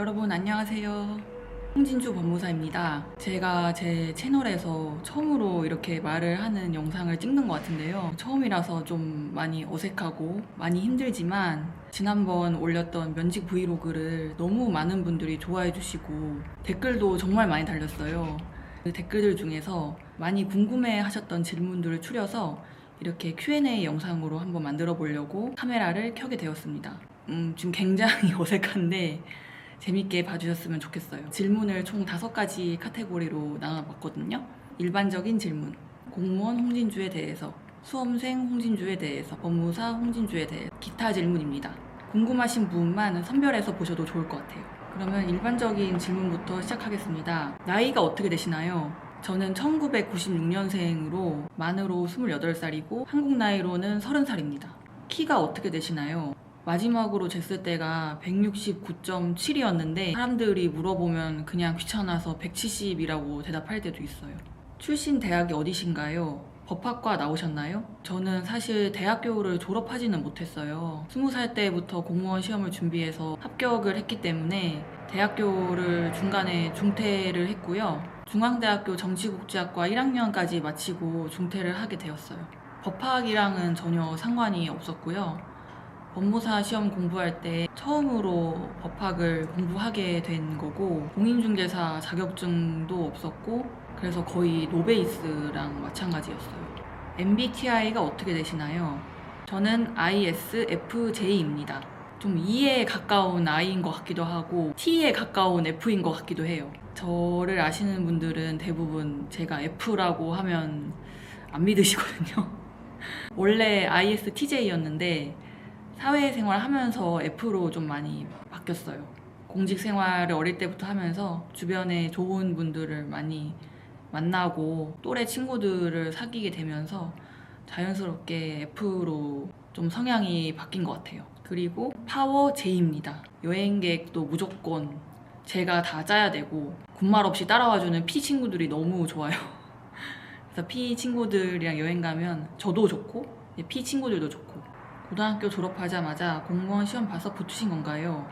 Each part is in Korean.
여러분 안녕하세요. 홍진주 법무사입니다. 제가 제 채널에서 처음으로 이렇게 말을 하는 영상을 찍는 것 같은데요. 처음이라서 좀 많이 어색하고 많이 힘들지만 지난번 올렸던 면직 브이로그를 너무 많은 분들이 좋아해 주시고 댓글도 정말 많이 달렸어요. 그 댓글들 중에서 많이 궁금해 하셨던 질문들을 추려서 이렇게 Q&A 영상으로 한번 만들어 보려고 카메라를 켜게 되었습니다. 음, 지금 굉장히 어색한데 재밌게 봐주셨으면 좋겠어요. 질문을 총 다섯 가지 카테고리로 나눠봤거든요. 일반적인 질문, 공무원 홍진주에 대해서, 수험생 홍진주에 대해서, 법무사 홍진주에 대해 기타 질문입니다. 궁금하신 부분만 선별해서 보셔도 좋을 것 같아요. 그러면 일반적인 질문부터 시작하겠습니다. 나이가 어떻게 되시나요? 저는 1996년생으로 만으로 28살이고 한국 나이로는 30살입니다. 키가 어떻게 되시나요? 마지막으로 쟀을 때가 169.7이었는데 사람들이 물어보면 그냥 귀찮아서 170이라고 대답할 때도 있어요. 출신 대학이 어디신가요? 법학과 나오셨나요? 저는 사실 대학교를 졸업하지는 못했어요. 20살 때부터 공무원 시험을 준비해서 합격을 했기 때문에 대학교를 중간에 중퇴를 했고요. 중앙대학교 정치국제학과 1학년까지 마치고 중퇴를 하게 되었어요. 법학이랑은 전혀 상관이 없었고요. 법무사 시험 공부할 때 처음으로 법학을 공부하게 된 거고 공인중개사 자격증도 없었고 그래서 거의 노베이스랑 마찬가지였어요. MBTI가 어떻게 되시나요? 저는 ISFJ입니다. 좀 E에 가까운 I인 것 같기도 하고 T에 가까운 F인 것 같기도 해요. 저를 아시는 분들은 대부분 제가 F라고 하면 안 믿으시거든요. 원래 ISTJ였는데 사회생활 하면서 F로 좀 많이 바뀌었어요. 공직 생활을 어릴 때부터 하면서 주변에 좋은 분들을 많이 만나고 또래 친구들을 사귀게 되면서 자연스럽게 F로 좀 성향이 바뀐 것 같아요. 그리고 파워 J입니다. 여행 계획도 무조건 제가 다 짜야 되고 군말 없이 따라와주는 P 친구들이 너무 좋아요. 그래서 P 친구들이랑 여행 가면 저도 좋고 P 친구들도 좋고 고등학교 졸업하자마자 공무원 시험 봐서 붙으신 건가요?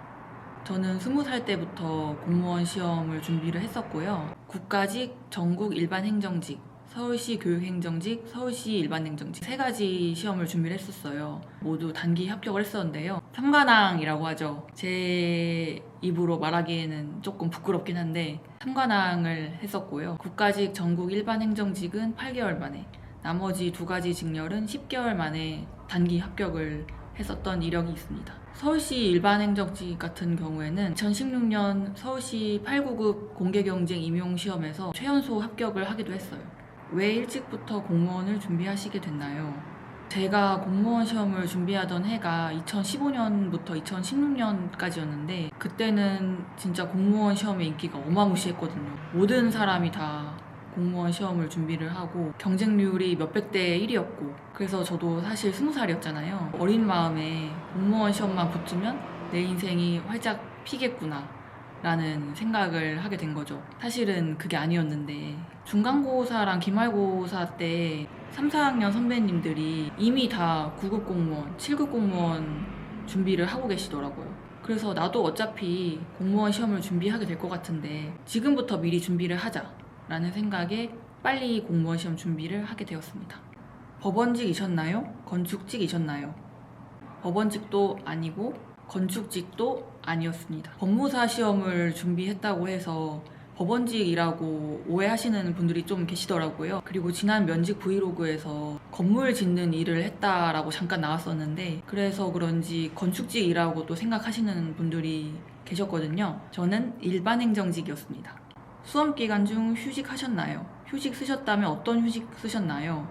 저는 스무 살 때부터 공무원 시험을 준비를 했었고요. 국가직, 전국 일반 행정직, 서울시 교육행정직, 서울시 일반행정직 세 가지 시험을 준비를 했었어요. 모두 단기 합격을 했었는데요. 삼관왕이라고 하죠. 제 입으로 말하기에는 조금 부끄럽긴 한데 삼관왕을 했었고요. 국가직, 전국 일반행정직은 8개월 만에 나머지 두 가지 직렬은 10개월 만에 단기 합격을 했었던 이력이 있습니다. 서울시 일반행정직 같은 경우에는 2016년 서울시 8구급 공개경쟁 임용시험에서 최연소 합격을 하기도 했어요. 왜 일찍부터 공무원을 준비하시게 됐나요? 제가 공무원 시험을 준비하던 해가 2015년부터 2016년까지였는데 그때는 진짜 공무원 시험의 인기가 어마무시했거든요. 모든 사람이 다 공무원 시험을 준비를 하고 경쟁률이 몇백 대 1이었고 그래서 저도 사실 스무 살이었잖아요. 어린 마음에 공무원 시험만 붙으면 내 인생이 활짝 피겠구나 라는 생각을 하게 된 거죠. 사실은 그게 아니었는데 중간고사랑 기말고사 때 3, 4학년 선배님들이 이미 다 9급 공무원, 7급 공무원 준비를 하고 계시더라고요. 그래서 나도 어차피 공무원 시험을 준비하게 될 것 같은데 지금부터 미리 준비를 하자 라는 생각에 빨리 공무원 시험 준비를 하게 되었습니다. 법원직이셨나요? 건축직이셨나요? 법원직도 아니고 건축직도 아니었습니다. 법무사 시험을 준비했다고 해서 법원직이라고 오해하시는 분들이 좀 계시더라고요. 그리고 지난 면직 브이로그에서 건물 짓는 일을 했다라고 잠깐 나왔었는데 그래서 그런지 건축직이라고 또 생각하시는 분들이 계셨거든요. 저는 일반 행정직이었습니다. 수험 기간 중 휴직하셨나요? 휴직 쓰셨다면 어떤 휴직 쓰셨나요?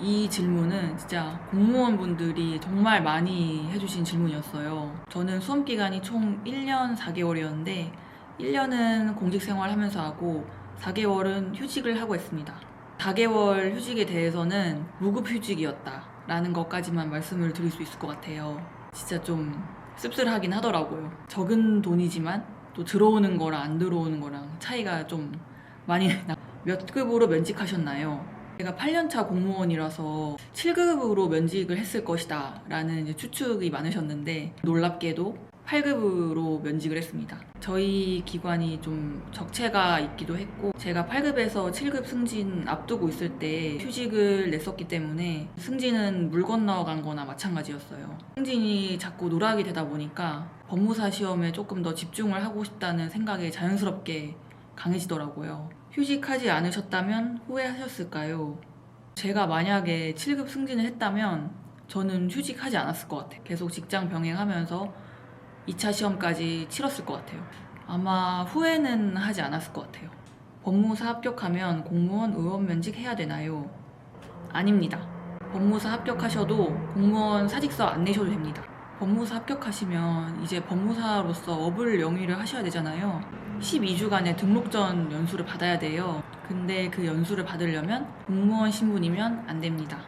이 질문은 진짜 공무원분들이 정말 많이 해주신 질문이었어요. 저는 수험 기간이 총 1년 4개월이었는데 1년은 공직 생활 하면서 하고 4개월은 휴직을 하고 했습니다. 4개월 휴직에 대해서는 무급 휴직이었다 라는 것까지만 말씀을 드릴 수 있을 것 같아요. 진짜 좀 씁쓸하긴 하더라고요. 적은 돈이지만 또 들어오는 거랑 안 들어오는 거랑 차이가 좀 많이 나. 몇 급으로 면직하셨나요? 제가 8년차 공무원이라서 7급으로 면직을 했을 것이다 라는 추측이 많으셨는데 놀랍게도 8급으로 면직을 했습니다. 저희 기관이 좀 적체가 있기도 했고 제가 8급에서 7급 승진 앞두고 있을 때 휴직을 냈었기 때문에 승진은 물 건너간 거나 마찬가지였어요. 승진이 자꾸 누락이 되다 보니까 법무사 시험에 조금 더 집중을 하고 싶다는 생각이 자연스럽게 강해지더라고요. 휴직하지 않으셨다면 후회하셨을까요? 제가 만약에 7급 승진을 했다면 저는 휴직하지 않았을 것 같아요. 계속 직장 병행하면서 2차 시험까지 치렀을 것 같아요. 아마 후회는 하지 않았을 것 같아요. 법무사 합격하면 공무원 의원 면직 해야 되나요? 아닙니다. 법무사 합격하셔도 공무원 사직서 안 내셔도 됩니다. 법무사 합격하시면 이제 법무사로서 업을 영위를 하셔야 되잖아요. 12주간의 등록전 연수를 받아야 돼요. 근데 그 연수를 받으려면 공무원 신분이면 안 됩니다.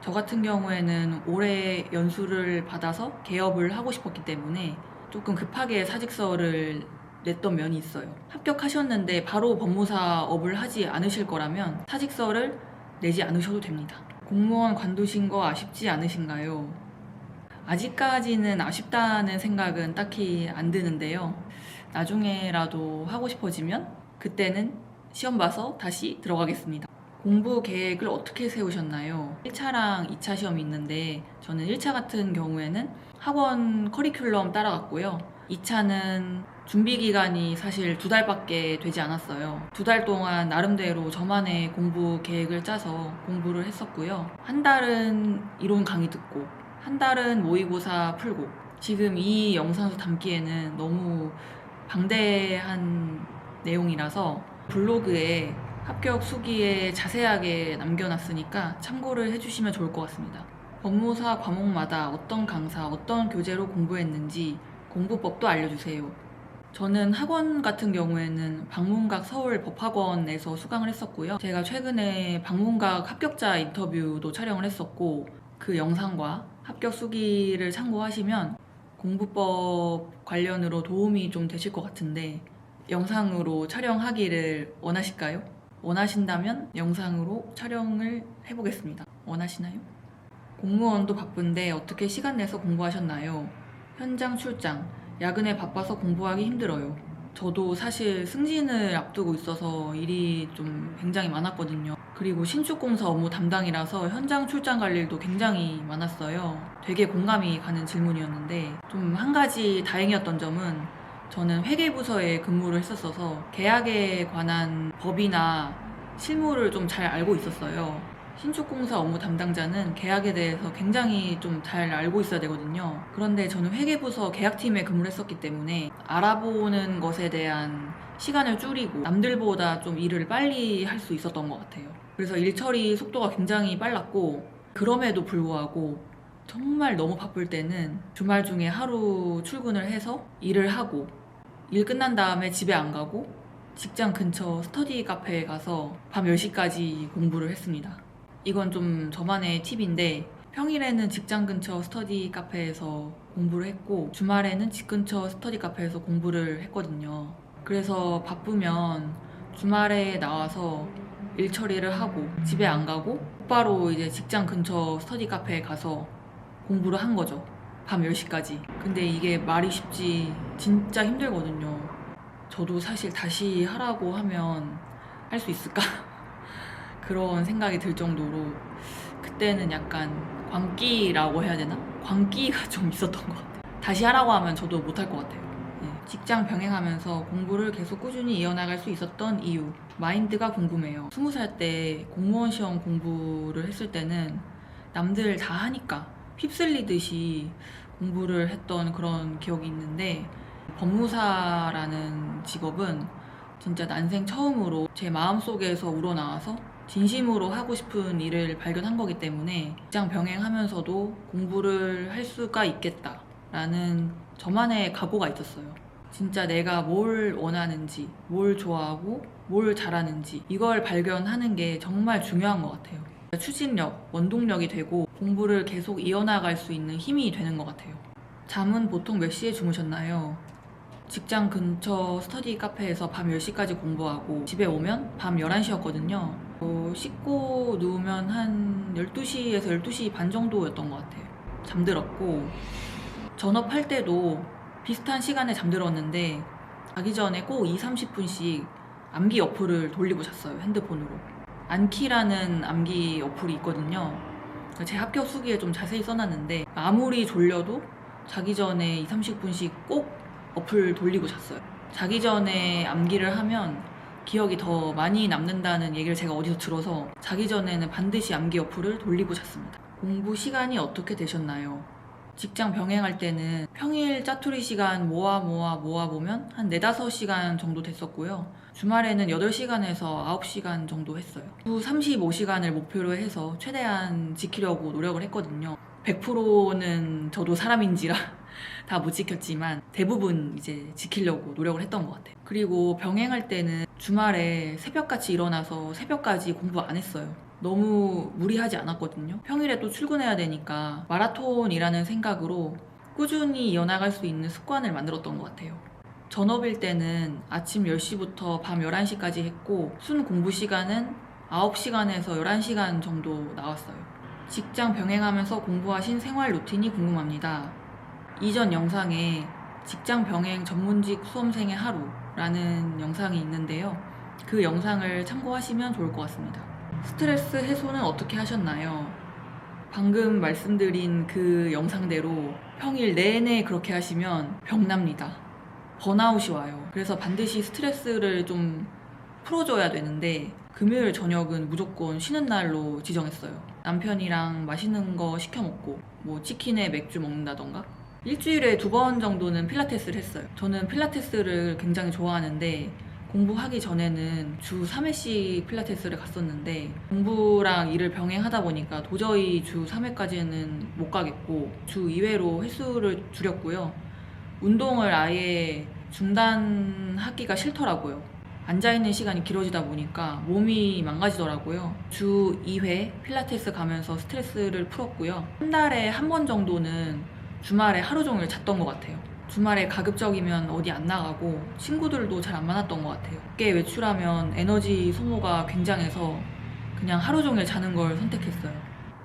저 같은 경우에는 올해 연수를 받아서 개업을 하고 싶었기 때문에 조금 급하게 사직서를 냈던 면이 있어요. 합격하셨는데 바로 법무사 업을 하지 않으실 거라면 사직서를 내지 않으셔도 됩니다. 공무원 관두신 거 아쉽지 않으신가요? 아직까지는 아쉽다는 생각은 딱히 안 드는데요. 나중에라도 하고 싶어지면 그때는 시험 봐서 다시 들어가겠습니다. 공부 계획을 어떻게 세우셨나요? 1차랑 2차 시험이 있는데 저는 1차 같은 경우에는 학원 커리큘럼 따라갔고요. 2차는 준비 기간이 사실 두 달밖에 되지 않았어요. 두 달 동안 나름대로 저만의 공부 계획을 짜서 공부를 했었고요. 한 달은 이론 강의 듣고, 한 달은 모의고사 풀고, 지금 이 영상에서 담기에는 너무 방대한 내용이라서 블로그에 합격 수기에 자세하게 남겨놨으니까 참고를 해주시면 좋을 것 같습니다. 법무사 과목마다 어떤 강사, 어떤 교재로 공부했는지 공부법도 알려주세요. 저는 학원 같은 경우에는 방문각 서울 법학원에서 수강을 했었고요. 제가 최근에 방문각 합격자 인터뷰도 촬영을 했었고 그 영상과 합격 수기를 참고하시면 공부법 관련으로 도움이 좀 되실 것 같은데 영상으로 촬영하기를 원하실까요? 원하신다면 영상으로 촬영을 해보겠습니다. 원하시나요? 공무원도 바쁜데 어떻게 시간 내서 공부하셨나요? 현장 출장, 야근에 바빠서 공부하기 힘들어요. 저도 사실 승진을 앞두고 있어서 일이 좀 굉장히 많았거든요. 그리고 신축공사 업무 담당이라서 현장 출장 갈 일도 굉장히 많았어요. 되게 공감이 가는 질문이었는데 좀 한 가지 다행이었던 점은 저는 회계부서에 근무를 했었어서 계약에 관한 법이나 실무를 좀 잘 알고 있었어요. 신축공사 업무 담당자는 계약에 대해서 굉장히 좀 잘 알고 있어야 되거든요. 그런데 저는 회계부서 계약팀에 근무를 했었기 때문에 알아보는 것에 대한 시간을 줄이고 남들보다 좀 일을 빨리 할 수 있었던 것 같아요. 그래서 일 처리 속도가 굉장히 빨랐고 그럼에도 불구하고 정말 너무 바쁠 때는 주말 중에 하루 출근을 해서 일을 하고 일 끝난 다음에 집에 안 가고 직장 근처 스터디 카페에 가서 밤 10시까지 공부를 했습니다. 이건 좀 저만의 팁인데 평일에는 직장 근처 스터디 카페에서 공부를 했고 주말에는 집 근처 스터디 카페에서 공부를 했거든요. 그래서 바쁘면 주말에 나와서 일 처리를 하고 집에 안 가고 곧바로 이제 직장 근처 스터디 카페에 가서 공부를 한 거죠. 밤 10시까지. 근데 이게 말이 쉽지 진짜 힘들거든요. 저도 사실 다시 하라고 하면 할 수 있을까? 그런 생각이 들 정도로 그때는 약간 광기라고 해야 되나? 광기가 좀 있었던 것 같아요. 다시 하라고 하면 저도 못할 것 같아요. 네. 직장 병행하면서 공부를 계속 꾸준히 이어나갈 수 있었던 이유, 마인드가 궁금해요. 스무 살때 공무원 시험 공부를 했을 때는 남들 다 하니까 휩쓸리듯이 공부를 했던 그런 기억이 있는데 법무사라는 직업은 진짜 난생 처음으로 제 마음속에서 우러나와서 진심으로 하고 싶은 일을 발견한 거기 때문에 직장 병행하면서도 공부를 할 수가 있겠다라는 저만의 각오가 있었어요. 진짜 내가 뭘 원하는지, 뭘 좋아하고, 뭘 잘하는지 이걸 발견하는 게 정말 중요한 것 같아요. 추진력, 원동력이 되고 공부를 계속 이어나갈 수 있는 힘이 되는 것 같아요. 잠은 보통 몇 시에 주무셨나요? 직장 근처 스터디 카페에서 밤 10시까지 공부하고 집에 오면 밤 11시였거든요. 어, 씻고 누우면 한 12시에서 12시 반 정도였던 것 같아요. 잠들었고 전업할 때도 비슷한 시간에 잠들었는데 자기 전에 꼭 2, 30분씩 암기 어플을 돌리고 잤어요. 핸드폰으로. 안키라는 암기 어플이 있거든요. 제 합격 수기에 좀 자세히 써놨는데 아무리 졸려도 자기 전에 2, 30분씩 꼭 어플 돌리고 잤어요. 자기 전에 암기를 하면 기억이 더 많이 남는다는 얘기를 제가 어디서 들어서 자기 전에는 반드시 암기 어플을 돌리고 잤습니다. 공부 시간이 어떻게 되셨나요? 직장 병행할 때는 평일 짜투리 시간 모아 모아 모아 보면 한 4, 5시간 정도 됐었고요. 주말에는 8시간에서 9시간 정도 했어요. 주 35시간을 목표로 해서 최대한 지키려고 노력을 했거든요. 100%는 저도 사람인지라 다 못 지켰지만 대부분 이제 지키려고 노력을 했던 것 같아요. 그리고 병행할 때는 주말에 새벽같이 일어나서 새벽까지 공부 안 했어요. 너무 무리하지 않았거든요. 평일에 또 출근해야 되니까 마라톤이라는 생각으로 꾸준히 이어나갈 수 있는 습관을 만들었던 것 같아요. 전업일 때는 아침 10시부터 밤 11시까지 했고 순 공부 시간은 9시간에서 11시간 정도 나왔어요. 직장 병행하면서 공부하신 생활 루틴이 궁금합니다. 이전 영상에 직장 병행 전문직 수험생의 하루라는 영상이 있는데요. 그 영상을 참고하시면 좋을 것 같습니다. 스트레스 해소는 어떻게 하셨나요? 방금 말씀드린 그 영상대로 평일 내내 그렇게 하시면 병납니다. 번아웃이 와요. 그래서 반드시 스트레스를 좀 풀어줘야 되는데 금요일 저녁은 무조건 쉬는 날로 지정했어요. 남편이랑 맛있는 거 시켜 먹고 뭐 치킨에 맥주 먹는다던가 일주일에 두 번 정도는 필라테스를 했어요. 저는 필라테스를 굉장히 좋아하는데 공부하기 전에는 주 3회씩 필라테스를 갔었는데 공부랑 일을 병행하다 보니까 도저히 주 3회까지는 못 가겠고 주 2회로 횟수를 줄였고요. 운동을 아예 중단하기가 싫더라고요. 앉아있는 시간이 길어지다 보니까 몸이 망가지더라고요. 주 2회 필라테스 가면서 스트레스를 풀었고요. 한 달에 한 번 정도는 주말에 하루 종일 잤던 것 같아요. 주말에 가급적이면 어디 안 나가고 친구들도 잘 안 만났던 것 같아요. 밖에 외출하면 에너지 소모가 굉장해서 그냥 하루 종일 자는 걸 선택했어요.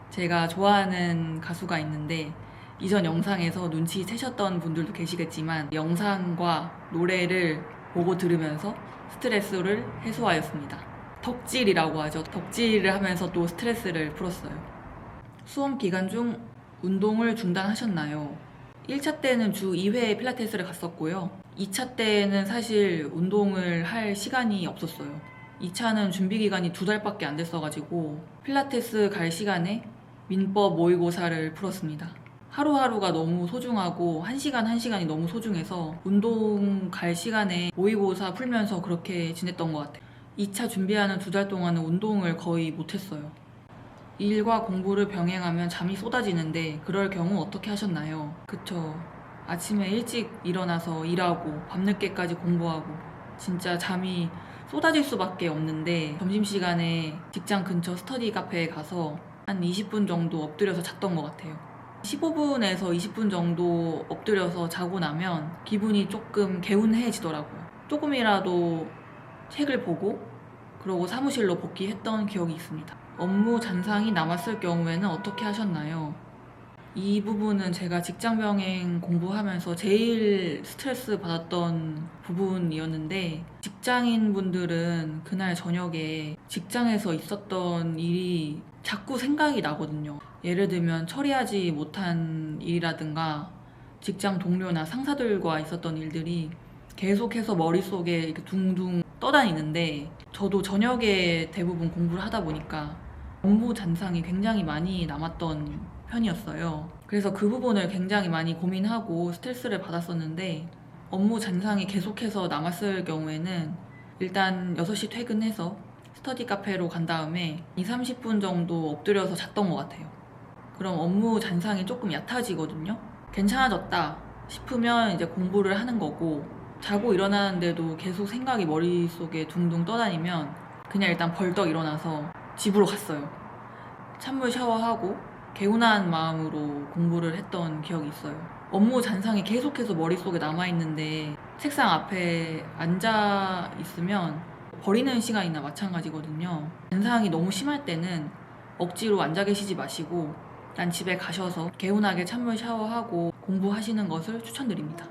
제가 좋아하는 가수가 있는데 이전 영상에서 눈치 채셨던 분들도 계시겠지만 영상과 노래를 보고 들으면서 스트레스를 해소하였습니다. 덕질이라고 하죠. 덕질을 하면서 또 스트레스를 풀었어요. 수험 기간 중 운동을 중단하셨나요? 1차 때는 주 2회 필라테스를 갔었고요. 2차 때는 사실 운동을 할 시간이 없었어요. 2차는 준비 기간이 두 달밖에 안 됐어가지고 필라테스 갈 시간에 민법 모의고사를 풀었습니다. 하루하루가 너무 소중하고 한 시간 한 시간이 너무 소중해서 운동 갈 시간에 모의고사 풀면서 그렇게 지냈던 것 같아요. 2차 준비하는 두 달 동안은 운동을 거의 못했어요. 일과 공부를 병행하면 잠이 쏟아지는데 그럴 경우 어떻게 하셨나요? 그쵸. 아침에 일찍 일어나서 일하고 밤늦게까지 공부하고 진짜 잠이 쏟아질 수밖에 없는데 점심시간에 직장 근처 스터디 카페에 가서 한 20분 정도 엎드려서 잤던 것 같아요. 15분에서 20분 정도 엎드려서 자고 나면 기분이 조금 개운해지더라고요. 조금이라도 책을 보고 그러고 사무실로 복귀했던 기억이 있습니다. 업무 잔상이 남았을 경우에는 어떻게 하셨나요? 이 부분은 제가 직장 병행 공부하면서 제일 스트레스 받았던 부분이었는데 직장인 분들은 그날 저녁에 직장에서 있었던 일이 자꾸 생각이 나거든요. 예를 들면 처리하지 못한 일이라든가 직장 동료나 상사들과 있었던 일들이 계속해서 머릿속에 이렇게 둥둥 떠다니는데 저도 저녁에 대부분 공부를 하다 보니까 업무 잔상이 굉장히 많이 남았던 편이었어요. 그래서 그 부분을 굉장히 많이 고민하고 스트레스를 받았었는데 업무 잔상이 계속해서 남았을 경우에는 일단 6시 퇴근해서 스터디 카페로 간 다음에 2, 30분 정도 엎드려서 잤던 것 같아요. 그럼 업무 잔상이 조금 얕아지거든요. 괜찮아졌다 싶으면 이제 공부를 하는 거고 자고 일어나는데도 계속 생각이 머릿속에 둥둥 떠다니면 그냥 일단 벌떡 일어나서 집으로 갔어요. 찬물 샤워하고 개운한 마음으로 공부를 했던 기억이 있어요. 업무 잔상이 계속해서 머릿속에 남아있는데 책상 앞에 앉아 있으면 버리는 시간이나 마찬가지거든요. 잔상이 너무 심할 때는 억지로 앉아 계시지 마시고 일단 집에 가셔서 개운하게 찬물 샤워하고 공부하시는 것을 추천드립니다.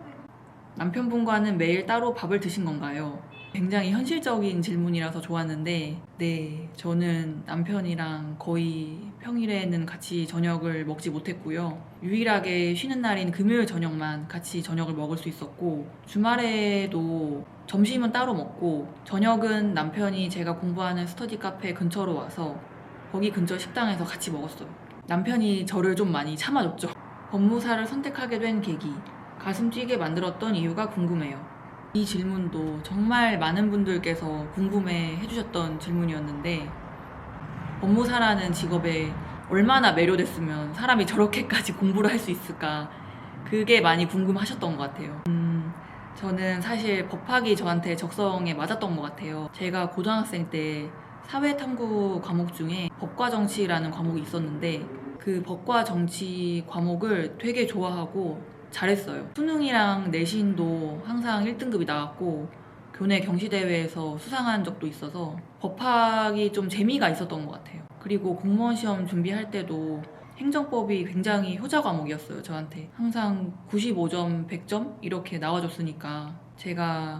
남편분과는 매일 따로 밥을 드신 건가요? 굉장히 현실적인 질문이라서 좋았는데, 네, 저는 남편이랑 거의 평일에는 같이 저녁을 먹지 못했고요. 유일하게 쉬는 날인 금요일 저녁만 같이 저녁을 먹을 수 있었고, 주말에도 점심은 따로 먹고, 저녁은 남편이 제가 공부하는 스터디 카페 근처로 와서 거기 근처 식당에서 같이 먹었어요. 남편이 저를 좀 많이 참아줬죠. 법무사를 선택하게 된 계기, 가슴 뛰게 만들었던 이유가 궁금해요. 이 질문도 정말 많은 분들께서 궁금해 해주셨던 질문이었는데, 법무사라는 직업에 얼마나 매료됐으면 사람이 저렇게까지 공부를 할 수 있을까. 그게 많이 궁금하셨던 것 같아요. 음, 저는 사실 법학이 저한테 적성에 맞았던 것 같아요. 제가 고등학생 때 사회탐구 과목 중에 법과 정치라는 과목이 있었는데 그 법과 정치 과목을 되게 좋아하고 잘했어요. 수능이랑 내신도 항상 1등급이 나왔고 교내 경시대회에서 수상한 적도 있어서 법학이 좀 재미가 있었던 것 같아요. 그리고 공무원 시험 준비할 때도 행정법이 굉장히 효자 과목이었어요, 저한테. 항상 95점, 100점 이렇게 나와줬으니까 제가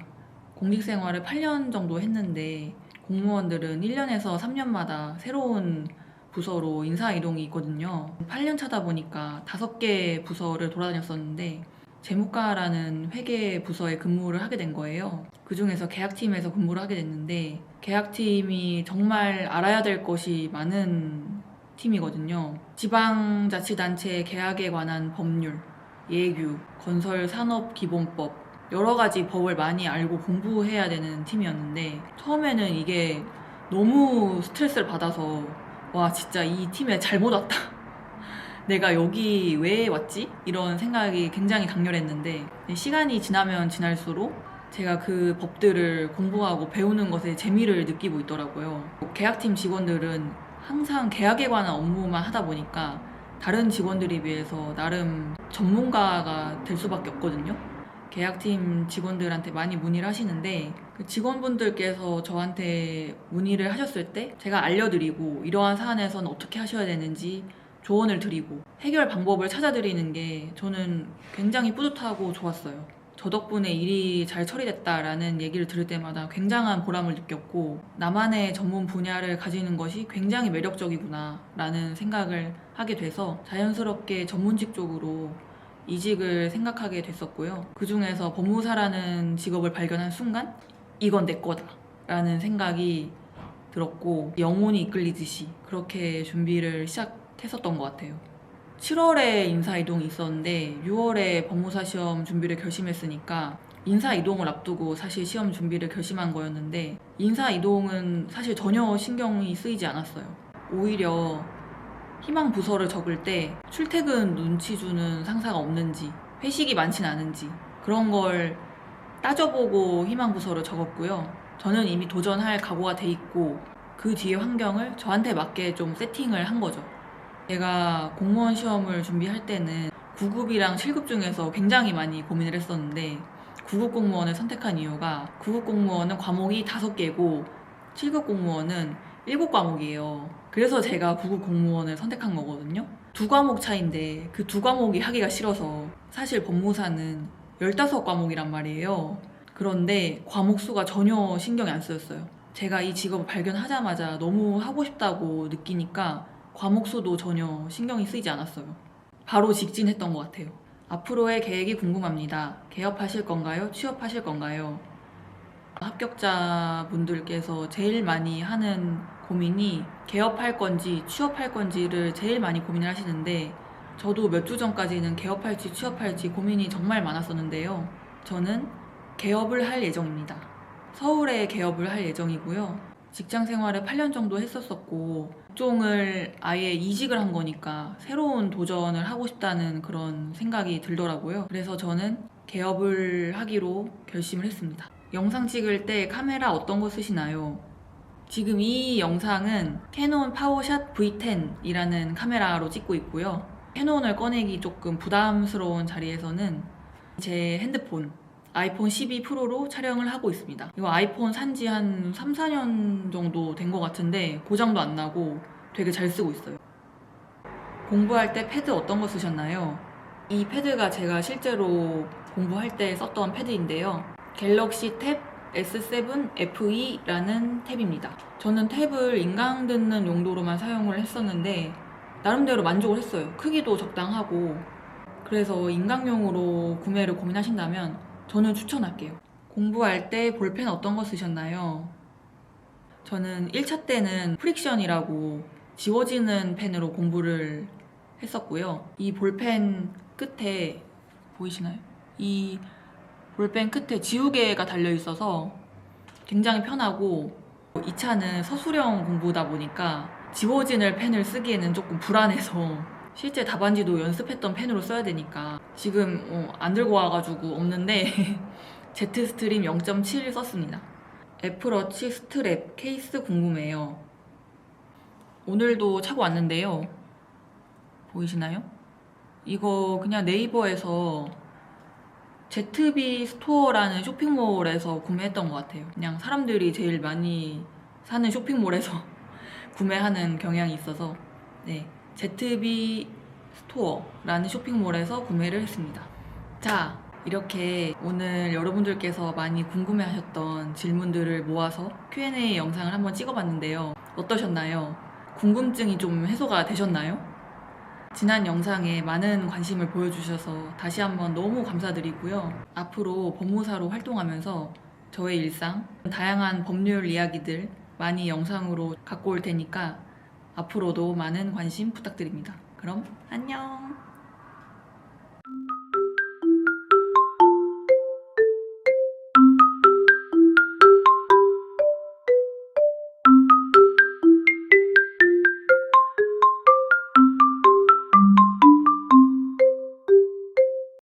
공직 생활을 8년 정도 했는데 공무원들은 1년에서 3년마다 새로운 부서로 인사 이동이 있거든요. 8년 차다 보니까 5개 부서를 돌아다녔었는데 재무과라는 회계 부서에 근무를 하게 된 거예요. 그 중에서 계약팀에서 근무를 하게 됐는데 계약팀이 정말 알아야 될 것이 많은 팀이거든요. 지방자치단체 계약에 관한 법률, 예규, 건설산업기본법 여러 가지 법을 많이 알고 공부해야 되는 팀이었는데 처음에는 이게 너무 스트레스를 받아서 와 진짜 이 팀에 잘못 왔다. 내가 여기 왜 왔지? 이런 생각이 굉장히 강렬했는데 시간이 지나면 지날수록 제가 그 법들을 공부하고 배우는 것에 재미를 느끼고 있더라고요. 계약팀 직원들은 항상 계약에 관한 업무만 하다 보니까 다른 직원들에 비해서 나름 전문가가 될 수밖에 없거든요. 계약팀 직원들한테 많이 문의를 하시는데 그 직원분들께서 저한테 문의를 하셨을 때 제가 알려드리고 이러한 사안에서는 어떻게 하셔야 되는지 조언을 드리고 해결 방법을 찾아드리는 게 저는 굉장히 뿌듯하고 좋았어요. 저 덕분에 일이 잘 처리됐다라는 얘기를 들을 때마다 굉장한 보람을 느꼈고 나만의 전문 분야를 가지는 것이 굉장히 매력적이구나라는 생각을 하게 돼서 자연스럽게 전문직 쪽으로 이직을 생각하게 됐었고요. 그 중에서 법무사라는 직업을 발견한 순간 이건 내 거다 라는 생각이 들었고 영혼이 이끌리듯이 그렇게 준비를 시작했었던 것 같아요. 7월에 인사 이동이 있었는데 6월에 법무사 시험 준비를 결심했으니까 인사 이동을 앞두고 사실 시험 준비를 결심한 거였는데 인사 이동은 사실 전혀 신경이 쓰이지 않았어요. 오히려 희망 부서를 적을 때 출퇴근 눈치 주는 상사가 없는지 회식이 많진 않은지 그런 걸 따져보고 희망 부서를 적었고요. 저는 이미 도전할 각오가 돼 있고 그 뒤에 환경을 저한테 맞게 좀 세팅을 한 거죠. 제가 공무원 시험을 준비할 때는 9급이랑 7급 중에서 굉장히 많이 고민을 했었는데 9급 공무원을 선택한 이유가 9급 공무원은 과목이 5개고 7급 공무원은 7과목이에요. 그래서 제가 9급 공무원을 선택한 거거든요. 두 과목 차인데 그 두 과목이 하기가 싫어서 사실 법무사는 15과목이란 말이에요. 그런데 과목 수가 전혀 신경이 안 쓰였어요. 제가 이 직업을 발견하자마자 너무 하고 싶다고 느끼니까 과목 수도 전혀 신경이 쓰이지 않았어요. 바로 직진했던 것 같아요. 앞으로의 계획이 궁금합니다. 개업하실 건가요? 취업하실 건가요? 합격자분들께서 제일 많이 하는 고민이 개업할 건지 취업할 건지를 제일 많이 고민을 하시는데 저도 몇 주 전까지는 개업할지 취업할지 고민이 정말 많았었는데요. 저는 개업을 할 예정입니다. 서울에 개업을 할 예정이고요. 직장 생활을 8년 정도 했었었고 직종을 아예 이직을 한 거니까 새로운 도전을 하고 싶다는 그런 생각이 들더라고요. 그래서 저는 개업을 하기로 결심을 했습니다. 영상 찍을 때 카메라 어떤 거 쓰시나요? 지금 이 영상은 캐논 파워샷 V10이라는 카메라로 찍고 있고요. 캐논을 꺼내기 조금 부담스러운 자리에서는 제 핸드폰 아이폰 12 프로로 촬영을 하고 있습니다. 이거 아이폰 산지 한 3, 4년 정도 된 것 같은데 고장도 안 나고 되게 잘 쓰고 있어요. 공부할 때 패드 어떤 거 쓰셨나요? 이 패드가 제가 실제로 공부할 때 썼던 패드인데요. 갤럭시 탭 S7 FE라는 탭입니다. 저는 탭을 인강 듣는 용도로만 사용을 했었는데 나름대로 만족을 했어요. 크기도 적당하고 그래서 인강용으로 구매를 고민하신다면 저는 추천할게요. 공부할 때 볼펜 어떤 거 쓰셨나요? 저는 1차 때는 프릭션이라고 지워지는 펜으로 공부를 했었고요. 이 볼펜 끝에 보이시나요? 이 볼펜 끝에 지우개가 달려 있어서 굉장히 편하고 2차는 서술형 공부다 보니까 지워지는 펜을 쓰기에는 조금 불안해서 실제 답안지도 연습했던 펜으로 써야 되니까 지금 어, 안 들고 와가지고 없는데 Z 스트림 0.7 썼습니다. 애플워치 스트랩 케이스 궁금해요. 오늘도 차고 왔는데요. 보이시나요? 이거 그냥 네이버에서 ZB 스토어라는 쇼핑몰에서 구매했던 것 같아요. 그냥 사람들이 제일 많이 사는 쇼핑몰에서 구매하는 경향이 있어서 네, ZB 스토어라는 쇼핑몰에서 구매를 했습니다. 자, 이렇게 오늘 여러분들께서 많이 궁금해하셨던 질문들을 모아서 Q&A 영상을 한번 찍어봤는데요. 어떠셨나요? 궁금증이 좀 해소가 되셨나요? 지난 영상에 많은 관심을 보여주셔서 다시 한번 너무 감사드리고요. 앞으로 법무사로 활동하면서 저의 일상, 다양한 법률 이야기들 많이 영상으로 갖고 올 테니까 앞으로도 많은 관심 부탁드립니다. 그럼 안녕!